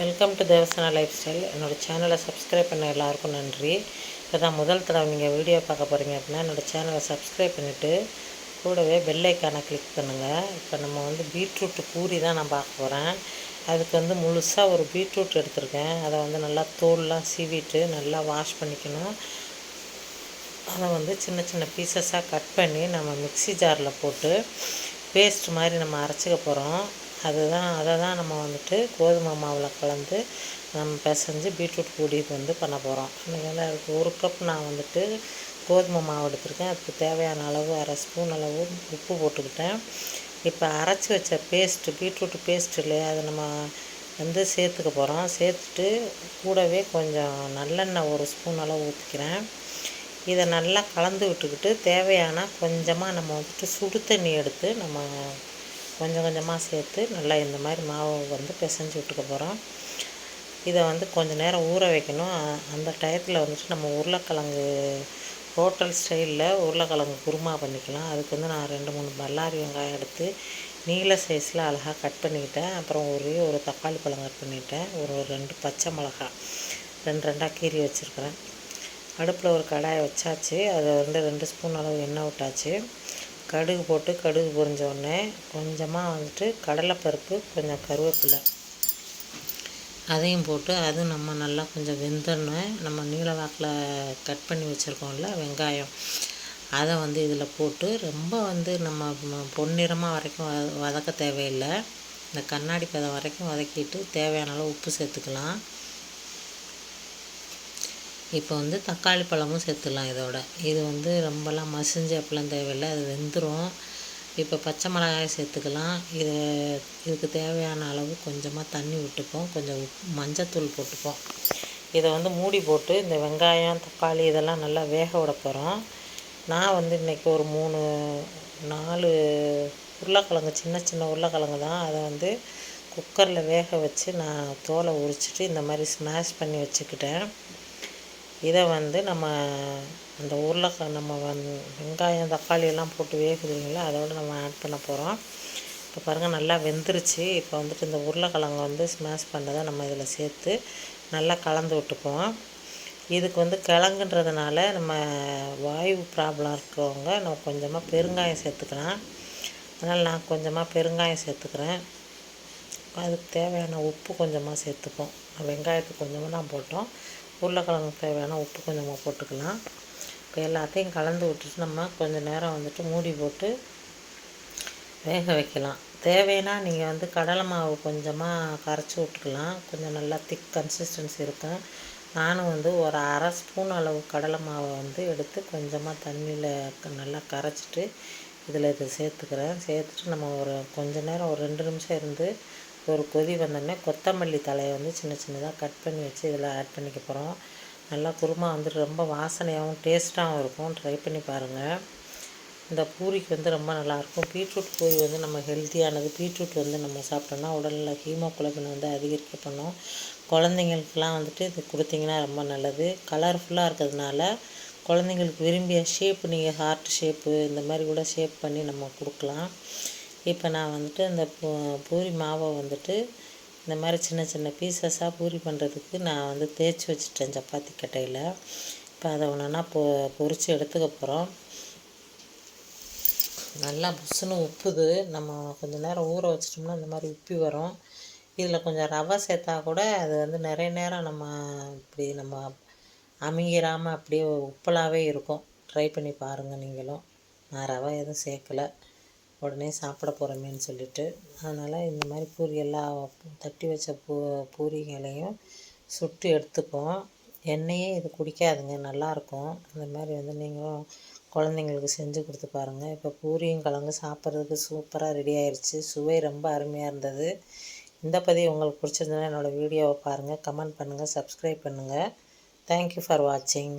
Welcome to Devasana lifestyle என்னோடய சேனலை subscribe பண்ண எல்லாருக்கும் நன்றி. இப்போ தான் முதல் தடவை நீங்கள் வீடியோ பார்க்க போகிறீங்க அப்படின்னா என்னோடய சேனலை சப்ஸ்கிரைப் பண்ணிவிட்டு கூடவே பெல்லைக்கானை கிளிக் பண்ணுங்கள் இப்போ நம்ம வந்து பீட்ரூட் பூரி தான் நான் பார்க்க போகிறேன் அதுக்கு வந்து முழுசாக ஒரு பீட்ரூட் எடுத்திருக்கேன். அதை வந்து நல்லா தோல்லாம் சீவிட்டு நல்லா வாஷ் பண்ணிக்கணும். அதை வந்து சின்ன சின்ன பீசஸாக கட் பண்ணி நம்ம மிக்ஸி ஜாரில் போட்டு பேஸ்ட் மாதிரி நம்ம அரைச்சிக்க போகிறோம் அதுதான் அதை தான் நம்ம வந்துட்டு கோதுமை மாவில் கலந்து நம்ம பிசைஞ்சு பீட்ரூட் பொடி வந்து பண்ண போகிறோம் அதனால் அதுக்கு ஒரு கப் நான் வந்துட்டு கோதுமை மாவு எடுத்திருக்கேன். அதுக்கு தேவையான அளவு அரை ஸ்பூன் அளவு உப்பு போட்டுக்கிட்டேன். இப்போ அரைச்சி வச்ச பேஸ்ட்டு பீட்ரூட் பேஸ்ட் இல்லையா அதை நம்ம வந்து சேர்த்துக்க போகிறோம் சேர்த்துட்டு கூடவே கொஞ்சம் நல்லெண்ணெய் ஒரு ஸ்பூன் அளவு ஊற்றிக்கிறேன் இதை நல்லா கலந்து விட்டுக்கிட்டு தேவையான கொஞ்சமாக நம்ம வந்துட்டு சுடு தண்ணி எடுத்து நம்ம கொஞ்சம் கொஞ்சமாக சேர்த்து நல்லா இந்த மாதிரி மாவை வந்து பிசைஞ்சு விட்டுக்க போகிறோம் இதை வந்து கொஞ்சம் நேரம் ஊற வைக்கணும். அந்த டயத்தில் வந்துட்டு நம்ம உருளைக்கிழங்கு ஹோட்டல் ஸ்டைலில் உருளைக்கிழங்கு குருமா பண்ணிக்கலாம். அதுக்கு வந்து நான் ரெண்டு மூணு பல்லாரி வெங்காயம் எடுத்து நீல சைஸில் அழகாக கட் பண்ணிக்கிட்டேன். அப்புறம் ஒரே ஒரு தக்காளி பழம் கட் பண்ணிட்டேன். ஒரு ரெண்டு பச்சை மிளகா ரெண்டு ரெண்டாக கீறி வச்சுருக்கிறேன். அடுப்பில் ஒரு கடாயை வச்சாச்சு. அதை வந்து ரெண்டு ஸ்பூன் அளவு எண்ணெய் விட்டாச்சு. கடுகு போட்டு கடுகு பொரிஞ்ச உடனே கொஞ்சமாக வந்துட்டு கடலைப்பருப்பு கொஞ்சம் கருவேப்பிலை. அதையும் போட்டு அதுவும் நம்ம நல்லா கொஞ்சம் வெந்தோடனே நம்ம நீளவாக்கில் கட் பண்ணி வச்சுருக்கோம்ல வெங்காயம். அதை வந்து இதில் போட்டு ரொம்ப வந்து நம்ம பொன்னிறமாக வரைக்கும் வதக்க தேவையில்லை. இந்த கண்ணாடி பதம் வரைக்கும் வதக்கிட்டு தேவையான அளவு உப்பு சேர்த்துக்கலாம். இப்போ வந்து தக்காளி பழமும் சேர்த்துக்கலாம் இதோட. இது வந்து ரொம்பலாம் மசிஞ்சு அப்பெல்லாம் தேவையில்லை அது வெந்துடும் இப்போ பச்சை மிளகாய் சேர்த்துக்கலாம். இது இதுக்கு தேவையான அளவு கொஞ்சமாக தண்ணி விட்டுப்போம். கொஞ்சம் உப் மஞ்சத்தூள் போட்டுப்போம். இதை வந்து மூடி போட்டு இந்த வெங்காயம் தக்காளி இதெல்லாம் நல்லா வேக விட போகிறோம் நான் வந்து இன்றைக்கி ஒரு மூணு நாலு உருளைக்கிழங்கு சின்ன சின்ன உருளைக்கிழங்கு தான். அதை வந்து குக்கரில் வேக வச்சு நான் தோலை உரிச்சிட்டு இந்த மாதிரி ஸ்மாஷ் பண்ணி வச்சுக்கிட்டேன். இதை வந்து நம்ம அந்த உருளைக்கிழங்கு நம்ம வந் வெங்காயம் தக்காளி எல்லாம் போட்டு வேகுதுங்களா அதோடு நம்ம ஆட் பண்ண போகிறோம் இப்போ பாருங்கள் நல்லா வெந்துருச்சு. இப்போ வந்துட்டு இந்த உருளைக்கிழங்கு வந்து ஸ்மாஷ் பண்ணதை நம்ம இதில் சேர்த்து நல்லா கலந்து விட்டுக்குவோம். இதுக்கு வந்து கிழங்குன்றதுனால நம்ம வாயு ப்ராப்ளம் இருக்கிறவங்க நம்ம கொஞ்சமாக பெருங்காயம் சேர்த்துக்கலாம். அதனால் நான் கொஞ்சமாக பெருங்காயம் சேர்த்துக்கிறேன். அதுக்கு தேவையான உப்பு கொஞ்சமாக சேர்த்துப்போம். வெங்காயத்துக்கு கொஞ்சமாக நான் போட்டோம். உருளைக்கிழங்கு தேவையான உப்பு கொஞ்சமாக போட்டுக்கலாம். இப்போ எல்லாத்தையும் கலந்து விட்டுட்டு நம்ம கொஞ்சம் நேரம் வந்துட்டு மூடி போட்டு வேக வைக்கலாம். தேவைன்னா நீங்கள் வந்து கடலை மாவு கொஞ்சமாக கரைச்சி விட்டுக்கலாம். கொஞ்சம் நல்லா திக் கன்சிஸ்டன்சி இருக்கும். நானும் வந்து ஒரு அரை ஸ்பூன் அளவு கடலை மாவை வந்து எடுத்து கொஞ்சமாக தண்ணியில் நல்லா கரைச்சிட்டு இதில் இதை சேர்த்துக்கிறேன். சேர்த்துட்டு நம்ம ஒரு கொஞ்ச நேரம் ஒரு ரெண்டு நிமிஷம் இருந்து ஒரு கொதி வந்தோடனே கொத்தமல்லி தலையை வந்து சின்ன சின்னதாக கட் பண்ணி வச்சு இதில் ஆட் பண்ணிக்க போகிறோம். நல்லா குருமா வந்து ரொம்ப வாசனையாகவும் டேஸ்ட்டாகவும் இருக்கும். ட்ரை பண்ணி பாருங்கள். இந்த பூரிக்கு வந்து ரொம்ப நல்லாயிருக்கும். பீட்ரூட் பூரி வந்து நம்ம ஹெல்த்தியானது பீட்ரூட் வந்து நம்ம சாப்பிட்டோம்னா உடலில் ஹீமோகுளோபின் வந்து அதிகரிக்க பண்ணும். குழந்தைங்களுக்கெலாம் வந்துட்டு இது கொடுத்தீங்கன்னா ரொம்ப நல்லது. கலர்ஃபுல்லாக இருக்கிறதுனால குழந்தைங்களுக்கு விரும்பிய ஷேப் நீங்கள் ஹார்ட் ஷேப்பு இந்த மாதிரி கூட ஷேப் பண்ணி நம்ம கொடுக்கலாம். இப்போ நான் வந்துட்டு இந்த பூ பூரி மாவை வந்துட்டு இந்த மாதிரி சின்ன சின்ன பீசஸாக பூரி பண்ணுறதுக்கு நான் வந்து தேய்ச்சி வச்சுட்டேன் சப்பாத்தி கட்டையில். இப்போ அதை ஒன்றா பொ பொறிச்சு எடுத்துக்க போகிறோம் நல்லா புசுன்னு உப்புது. நம்ம கொஞ்சம் நேரம் ஊற வச்சிட்டோம்னா இந்த மாதிரி உப்பி வரும். இதில் கொஞ்சம் ரவை சேர்த்தா கூட அது வந்து நிறைய நேரம் நம்ம இப்படி நம்ம அமுங்கிராமல் அப்படியே உப்பலாகவே இருக்கும். ட்ரை பண்ணி பாருங்கள் நீங்களும். நான் ரவை எதுவும் சேர்க்கலை. உடனே சாப்பிட போகிறோமேன்னு சொல்லிட்டு அதனால் இந்த மாதிரி பூரி எல்லாம் தட்டி வச்ச பூ பூரிகளையும் சுட்டு எடுத்துப்போம் எண்ணெயே இது குடிக்காதுங்க நல்லாயிருக்கும் அந்த மாதிரி வந்து நீங்களும் குழந்தைங்களுக்கு செஞ்சு கொடுத்து பாருங்கள் இப்போ பூரியும் கிழங்கு சாப்பிட்றதுக்கு சூப்பராக ரெடி ஆயிடுச்சு சுவை ரொம்ப அருமையாக இருந்தது. இந்த பதிவு உங்களுக்கு பிடிச்சிருந்ததுன்னா என்னோடய வீடியோவை பாருங்கள் கமெண்ட் பண்ணுங்கள் சப்ஸ்கிரைப் பண்ணுங்கள் தேங்க்யூ ஃபார் வாட்சிங்